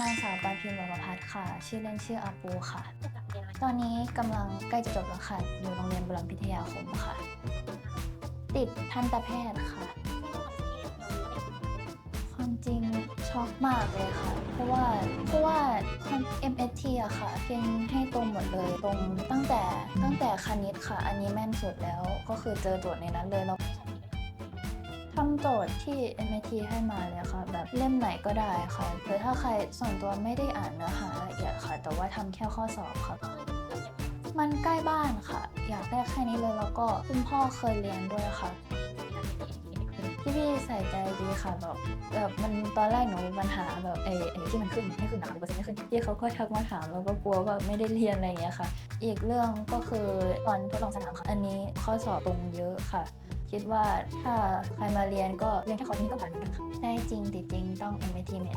นางสาวปาพิมพ์วรพัฒน์ค่ะ ชื่อเล่นชื่ออาปูค่ะ ตอนนี้กำลังใกล้จะจบแล้วค่ะ อยู่โรงเรียนบุรมพิทยาคมค่ะ ติดทันตแพทย์ค่ะ ความจริงช็อกมากเลยค่ะ เพราะว่าเพราะว่าความ MST อะค่ะเกณฑ์ให้ตรงหมดเลยตรงตั้งแต่ตั้งแต่คณิตค่ะ อันนี้แม่นสุดแล้วก็คือเจอโจทย์ในนั้นเลยแล้ว ทำโจทย์ที่ MIT ให้มาเลยค่ะ แบบเล่มไหนก็ได้ค่ะหรือถ้าใครส่วนตัวไม่ได้อ่านเนื้อหาละเอียดค่ะ แต่ว่าทำแค่ข้อสอบค่ะ มันใกล้บ้านค่ะ อยากได้แค่นี้เลยแล้วก็คุณพ่อเคยเรียนด้วยค่ะพี่พี่ใส่ใจดีค่ะแบบแบบมันตอนแรกหนูมีปัญหาแบบไอ้ไอ้ที่มันขึ้นไม่ขึ้นหนะคะเปอร์เซ็นต์ไม่ขึ้นพี่เขาก็ทักมาถามแล้วก็กลัวว่าไม่ได้เรียนอะไรอย่างเงี้ยค่ะ อีกเรื่องก็คือตอนทดลองสนามค่ะอันนี้ข้อสอบตรงเยอะค่ะ คิดว่าถ้าใครมาเรียนก็เรียนแค่คอร์สนี้ก็ผ่านเหมือนกันค่ะได้จริงติดจริงต้อง MIT Med